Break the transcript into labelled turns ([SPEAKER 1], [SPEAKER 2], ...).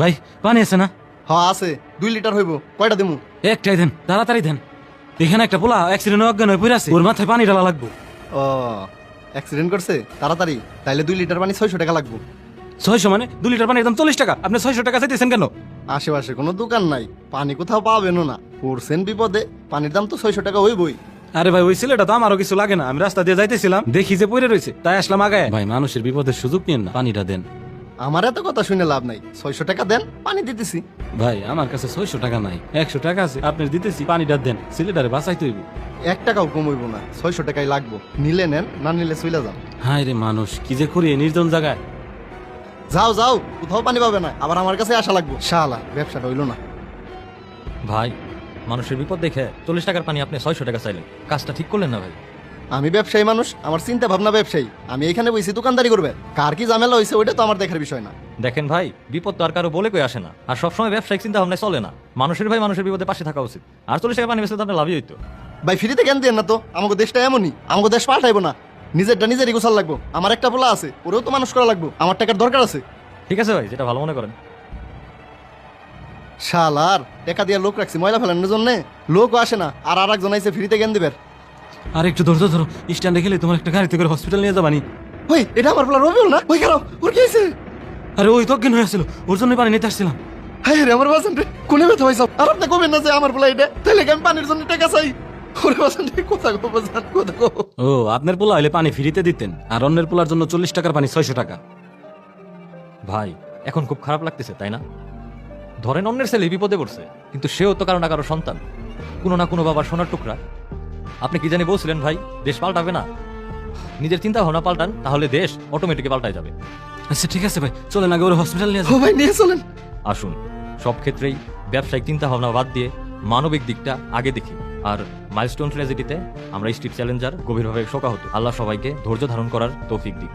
[SPEAKER 1] ভাই পানি আছে না?
[SPEAKER 2] হ আছে। দুই লিটার হইব। কয়টা দিমু?
[SPEAKER 1] একটাই দেন তাড়াতাড়ি দেন। এখানে একটা পোলা অ্যাক্সিডেন্ট অজ্ঞান হয়ে পড়ে আছে। ওর মাথায় পানি ডালা লাগবো।
[SPEAKER 2] ও অ্যাক্সিডেন্ট করছে? তাড়াতাড়ি। তাইলে দুই লিটার পানি ছয়শো টাকা লাগবো।
[SPEAKER 1] ছয়শো মানে? দু লিটার পানি একদম চল্লিশ টাকা। আপনি ছয়শো টাকা চাইতেছেন কেন?
[SPEAKER 2] আশেপাশে কোনো দোকান নাই। পানি কোথাও পাবেনও না। পড়ছেন বিপদে। পানির দাম তো ছয়শো টাকা হইবই।
[SPEAKER 1] আরে ভাই ওই ছেলেটা তো আমারও কিছু লাগে না। আমি রাস্তা দিয়ে যাইতেছিলাম দেখি যে পড়ে রয়েছে। তাই আসলাম আগে ভাই মানুষের বিপদের সুযোগ নিন না। পানিটা দেন।
[SPEAKER 2] আমার এত কথা শুনে লাভ নাই। ছয়শো টাকা দেন পানি দিতেছি।
[SPEAKER 1] ভাই আমার কাছে ছয়শো টাকা নাই। একশো টাকা আছে আপনি দিতেছি পানিটা দেন ছেলেটারে বাঁচাইতে হইব।
[SPEAKER 2] এক টাকাও কমইব না ছয়শো টাকাই লাগবো। নিলে নেন না নিলে চলে যান।
[SPEAKER 1] হায় রে মানুষ কি যে করি এই নির্জন জায়গায়?
[SPEAKER 2] যাও যাও কোথাও পানি পাবে না আবার আমার কাছে আসা লাগবো। শালা ব্যবসাটা হইল না।
[SPEAKER 3] ভাই মানুষের বিপদ দেখে চল্লিশ টাকার পানি আপনি ছয়শো টাকা চাইলেন। কাজটা ঠিক করলেন না ভাই।
[SPEAKER 2] আমি ব্যবসায়ী মানুষ আমার চিন্তা ভাবনা ব্যবসায়ী। আমি এখানে বইছি দোকানদারি করবে। কার কি ঝামেলা হয়েছে ওইটা তো আমার দেখার বিষয় না।
[SPEAKER 3] দেখেন ভাই বিপদ তো আর কারও বলে কই আসে না। আর সবসময় ব্যবসায়িক চিন্তা ভাবনায় চলে না। মানুষের ভাই মানুষের বিপদে পাশে থাকা উচিত। আর চল্লিশ টাকা পানি বেসলে তো আপনার লাভই হইতো।
[SPEAKER 2] ভাই ফ্রিতে জ্ঞান দিয়ে না তো? আমাকে দেশটা এমনই। আমাকে দেশ পাল্টাইবো না। নিজেরটা নিজেরই গোছাল লাগবো। আমার একটা পোলা আছে ওরেও তো মানুষ করা লাগবো। আমার টাকার দরকার আছে।
[SPEAKER 3] ঠিক আছে ভাই যেটা ভালো মনে করেন।
[SPEAKER 2] শালার টাকা দিয়ে লোক রাখছি ময়লা ফেলানোর জন্য। লোকও আসে না। আর আর একজন আইসে ফ্রিতে জ্ঞান দিবের?
[SPEAKER 1] আর একটু ধৈর্য ধরো। স্ট্যান্ডে গেলে তোমার একটা গাড়িতে করে হসপিটাল নিয়ে যাবানি।
[SPEAKER 2] ওই এটা আমার পোলা রবিউল না? ওই কেন ওর কি হয়েছে?
[SPEAKER 1] আরে ওই তজ্ঞান হয়েছিল ওর জন্য পানি নিতে আসছিলাম।
[SPEAKER 2] হ্যাঁ রে আমার বাসন রে কোনে ব্যথা হয়েছে আর আপনি কবেন না যে আমার পোলা এটা? তাহলে আমি পানির জন্য টাকা চাই? ওরে বাসন রে কোথা গো বাসন কোথা গো?
[SPEAKER 1] ও আপনার পোলা হলে পানি ফ্রিতে দিতেন আর অন্যের পোলার জন্য চল্লিশ টাকার পানি ছয়শো টাকা।
[SPEAKER 3] ভাই এখন খুব খারাপ লাগতেছে তাই না? ধরেন অন্যের ছেলে বিপদে পড়ছে কিন্তু সেও তো কারও না কারও সন্তান। কোনো না কোনো বাবার সোনার টুকরা। আপনি কি জানি বলছিলেন ভাই দেশ পাল্টাবে না। নিজের চিন্তা ভাবনা পাল্টান তাহলে দেশ অটোমেটিক পাল্টায় যাবে।
[SPEAKER 1] আচ্ছা ঠিক আছে ভাই চলেন আগে ওর হসপিটাল নিয়ে
[SPEAKER 2] ও
[SPEAKER 1] যাও
[SPEAKER 2] ভাই নিয়ে চলেন।
[SPEAKER 3] আসুন সব ক্ষেত্রেই ব্যবসায়িক চিন্তা ভাবনা বাদ দিয়ে মানবিক দিকটা আগে দেখি। আর মাইলস্টোন ট্র্যাজেডিতে আমরা স্ট্রিট চ্যালেঞ্জার গভীরভাবে শোকাহত। আল্লাহ সবাইকে ধৈর্য ধারণ করার তৌফিক দিক।